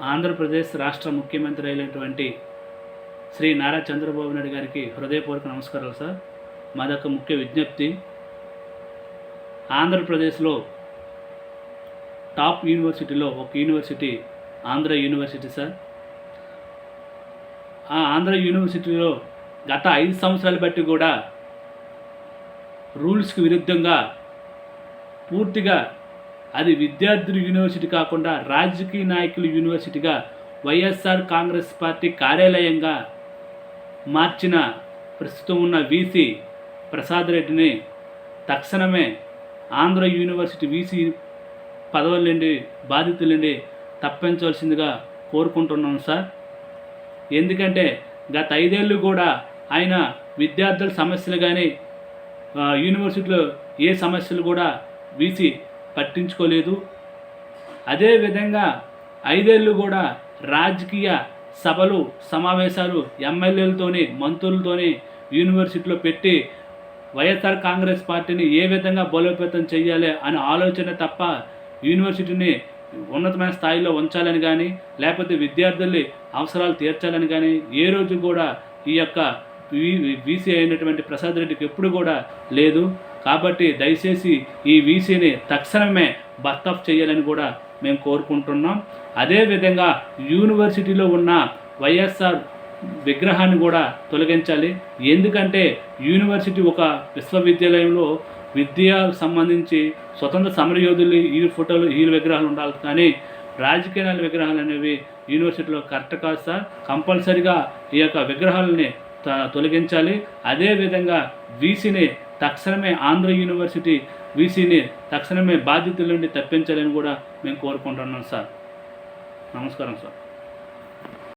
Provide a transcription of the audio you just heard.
ఆంధ్రప్రదేశ్ రాష్ట్ర ముఖ్యమంత్రి అయినటువంటి శ్రీ నారా చంద్రబాబు నాయుడు గారికి హృదయపూర్వక నమస్కారాలు సార్. మాదొక ముఖ్య విజ్ఞప్తి. ఆంధ్రప్రదేశ్లో టాప్ యూనివర్సిటీలో ఒక యూనివర్సిటీ ఆంధ్ర యూనివర్సిటీ సార్. ఆ ఆంధ్ర యూనివర్సిటీలో గత ఐదు సంవత్సరాలు బట్టి కూడా రూల్స్కి విరుద్ధంగా పూర్తిగా అది విద్యార్థుల యూనివర్సిటీ కాకుండా రాజకీయ నాయకుల యూనివర్సిటీగా వైఎస్ఆర్ కాంగ్రెస్ పార్టీ కార్యాలయంగా మార్చిన ప్రస్తుతం ఉన్న వీసీ ప్రసాద్ రెడ్డిని తక్షణమే ఆంధ్ర యూనివర్సిటీ వీసీ పదవుల నుండి బాధితుల నుండి తప్పించవలసిందిగా కోరుకుంటున్నాను సార్. ఎందుకంటే గత ఐదేళ్ళు కూడా ఆయన విద్యార్థుల సమస్యలు కానీ యూనివర్సిటీలో ఏ సమస్యలు కూడా వీసీ పట్టించుకోలేదు. అదేవిధంగా ఐదేళ్ళు కూడా రాజకీయ సభలు సమావేశాలు ఎమ్మెల్యేలతోని మంత్రులతోని యూనివర్సిటీలో పెట్టి వైఎస్ఆర్ కాంగ్రెస్ పార్టీని ఏ విధంగా బలోపేతం చేయాలి అనే ఆలోచన తప్ప యూనివర్సిటీని ఉన్నతమైన స్థాయిలో ఉంచాలని కానీ లేకపోతే విద్యార్థుల్ని అవసరాలు తీర్చాలని కానీ ఏ రోజు కూడా ఈ యొక్క వీసీ అయినటువంటి ప్రసాద్ రెడ్డికి ఎప్పుడు కూడా లేదు. కాబట్టి దయచేసి ఈ వీసీని తక్షణమే బర్తాఫ్ చేయాలని కూడా మేము కోరుకుంటున్నాం. అదేవిధంగా యూనివర్సిటీలో ఉన్న వైఎస్ఆర్ విగ్రహాన్ని కూడా తొలగించాలి. ఎందుకంటే యూనివర్సిటీ ఒక విశ్వవిద్యాలయంలో విద్యకు సంబంధించి స్వతంత్ర సమరయోధులు ఈ ఫోటోలు ఈ విగ్రహాలు ఉండాలి. కానీ రాజకీయాల విగ్రహాలు అనేవి యూనివర్సిటీలో కరెక్ట్ కాదు సార్. కంపల్సరిగా ఈ యొక్క విగ్రహాలని త- తొలగించాలి. అదేవిధంగా వీసీని తక్షణమే ఆంధ్ర యూనివర్సిటీ వీసీని తక్షణమే బాధ్యతల నుండి తప్పించాలని కూడా మేము కోరుకుంటున్నాం సార్. నమస్కారం సార్.